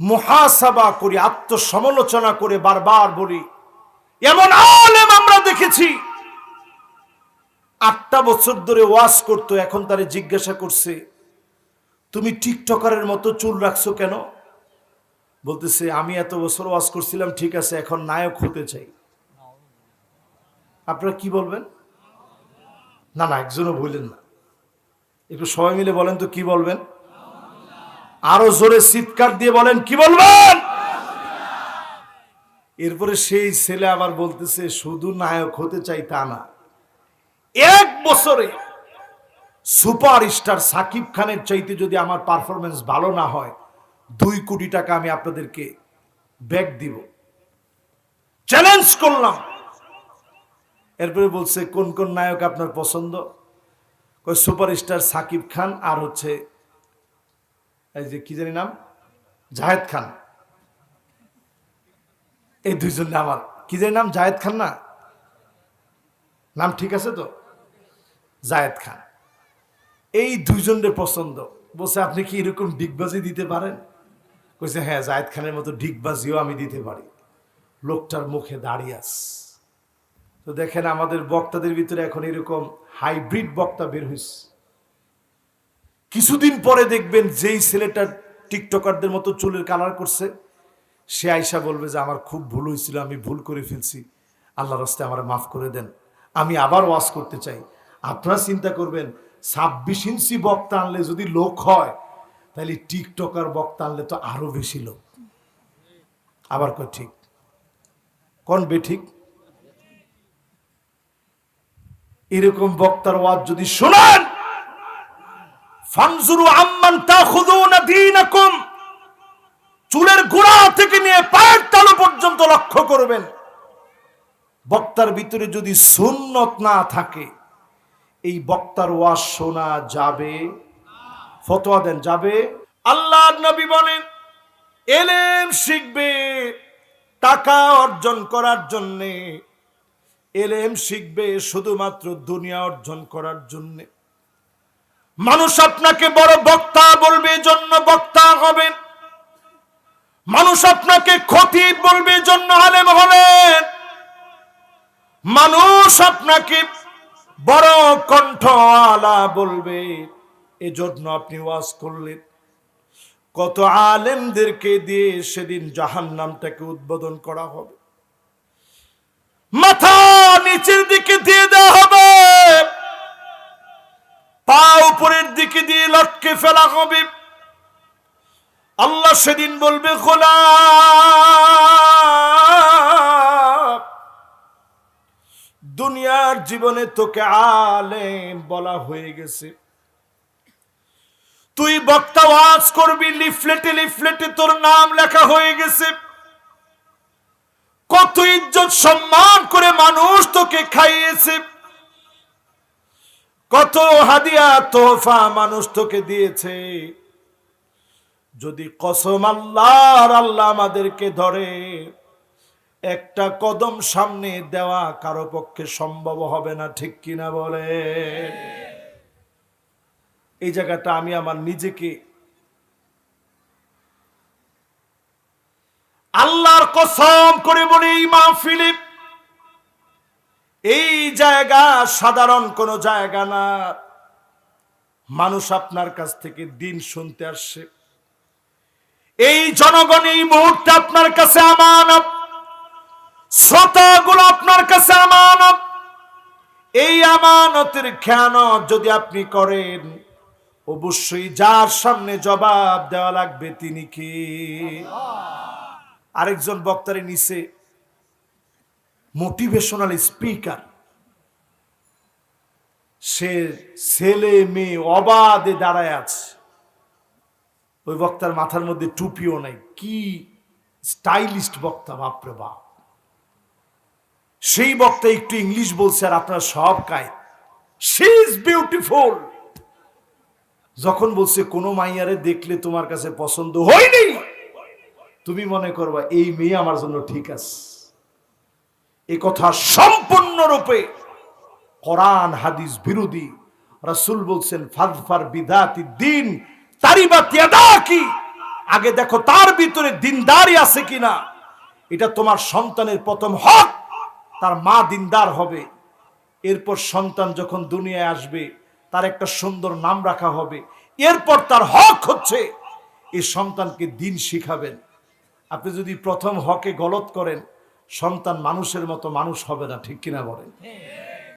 মহাসাবা করি, আত্মসমালোচনা করে বারবার বলি, এমন আলেম আমরা দেখেছি। আটটা বছর ধরে ওয়াজ করতো, এখন তারে জিজ্ঞাসা করছে, তুমি টিকটকারের মতো চুল রাখছো কেন? বলতেছে, আমি এত বছর ওয়াজ করছিলাম, ঠিক আছে, এখন নায়ক হতে চাই। আপনারা কি বলবেন? না না, একজনও বললেন না। একটু সবাই মিলে বলেন তো কি বলবেন? আরও জোরে চিৎকার দিয়ে বলেন, কি বলবেন? এরপরে সেই ছেলে আবার বলতেছে, শুধু নায়ক হতে চাই তা না। এক বছরে সুপার স্টার সাকিব খানের চাইতে যদি আমার পারফরমেন্স ভালো না হয়, দুই কোটি টাকা আমি আপনাদেরকে ব্যাগ দিব। চ্যালেঞ্জ করলাম। এরপরে বলছে, কোন কোন নায়ক আপনার পছন্দ? সুপার স্টার সাকিব খান আর হচ্ছে এই যে কি জানি নাম? জাহেদ খান। এই দুইজন আমার কি জানি নাম? জাহেদ খান না? নাম ঠিক আছে তো? জায়েদ খান। এই দুইজনের পছন্দ। বলছে, আপনি কি এরকম ডিগবাজি দিতে পারেন? কইছে হ্যাঁ জায়েদ খানের মতো ডিগবাজিও আমি দিতে পারি। লোকটার মুখে দাঁড়িয়ে আস তো দেখেন, আমাদের বক্তাদের ভিতরে এখন এরকম হাইব্রিড বক্তা বের হয়েছে কিছুদিন পরে দেখবেন যেই ছেলেটা টিকটকারদের মতো চুলের কালার করছে, সে আইসা বলবে যে, আমার খুব ভুল হয়েছিল, আমি ভুল করে ফেলছি। আল্লাহ রাস্তায় আমার মাফ করে দেন। আমি আবার ওয়াজ করতে চাই। আপনারা চিন্তা করবেন, ছাব্বিশ ইঞ্চি বক্তা আনলে যদি লোক হয়, তাহলে টিকটকার বক্তা আনলে তো আরও বেশি লোক। আবার কয়, ঠিক। কোন বে ঠিক? এরকম বক্তার ওয়াজ যদি শোনেন ফানজুরু আম্মান তাখুযুনা দীনাকুম। চুলের গোড়া থেকে নিয়ে পায়ের তালু পর্যন্ত লক্ষ্য করবেন। বক্তার ভিতরে যদি সুন্নত না থাকে, এই বক্তার ওয়াজ শোনা যাবে? ফতোয়া দেন, যাবে? আল্লাহ নবী বলেন, এলেম শিখবে, টাকা অর্জন করার জন্যে। এলেম শিখবে শুধুমাত্র দুনিয়া অর্জন করার জন্যে। মানুষ আপনাকে বড় বক্তা বলবে, জন্য বক্তা হবেন মানুষ আপনাকে ক্ষতি বলবে, জন্য আলেম হলেন মানুষ আপনাকে বড় কণ্ঠ আলা বলবে, এজন্য আপনি ওয়াজ করলেন। কত আলেমদেরকে দিয়ে সেদিন জাহান নামটাকে উদ্বোধন করা হবে। মাথা নিচের দিকে দিয়ে দেওয়া হবে পা উপরের দিকে দিয়ে ফেলা হবে? আল্লাহ সেদিন বলবে খোলা দুনিয়ার জীবনে তোকে আলেম বলা হয়ে গেছে। তুই বক্তা ওয়াজ করবি, লিফলেটে লিফলেটে তোর নাম লেখা হয়ে গেছে। কত ইজ্জত সম্মান করে মানুষ তোকে খাইয়েছে। কত হাদিয়া, তোহফা মানুষ তোকে দিয়েছে। যদি কসম আল্লাহর, আল্লাহ আমাদেরকে ধরে একটা কদম সামনে দেওয়া কারও পক্ষে সম্ভব হবে না, ঠিক কিনা বলে? এই জায়গাটা আমি আমার নিজেকে আল্লাহর কসম করে বলি এই মাহফিলে এই জায়গা সাধারণ কোনো জায়গা না। মানুষ আপনার কাছ থেকে দিন শুনতে আসছে এই জনগণ এই মুহূর্তে আপনার কাছে আমানত। শ্রোতাগুলো আপনার কাছে আমানত। এই আমানতের খেয়ানত যদি আপনি করেন, অবশ্যই যার সামনে জবাব দেওয়া লাগবে তিনি কি? আরেকজন বক্তারে নিচে মোটিভেশনাল স্পিকার সে ছেলে মেয়ে অবাধে দাঁড়ায় আছে। ওই বক্তার মাথার মধ্যে টুপিও নাই। কি স্টাইলিস্ট বক্তা, বাপরে বাপ। সেই বক্তা একটু ইংলিশ বলছে আর আপনার সব কায় সি ইজ বিউটিফুল যখন বলছে, কোনো মাইয়ারে দেখলে তোমার কাছে পছন্দ হয়নি? তুমি মনে করবা, এই মেয়ে আমার জন্য ঠিক আছে। এই কথা সম্পূর্ণরূপে কোরআন, হাদিস বিরোধী। রাসূল বলছেন ফাদফার বিদাতি দিন তারিবা তিয়াদা কি আগে দেখো, তার ভিতরে দিনদারি আছে কিনা? এটা তোমার সন্তানের প্রথম হক, তার মা দিনদার হবে। এরপর সন্তান যখন দুনিয়ায় আসবে, তার একটা সুন্দর নাম রাখা হবে। এরপর তার হক হচ্ছে, এই সন্তানকে দিন শিখাবেন। আপনি যদি প্রথম হকে গলত করেন সন্তান মানুষের মতো মানুষ হবে না ঠিক কিনা বলেন?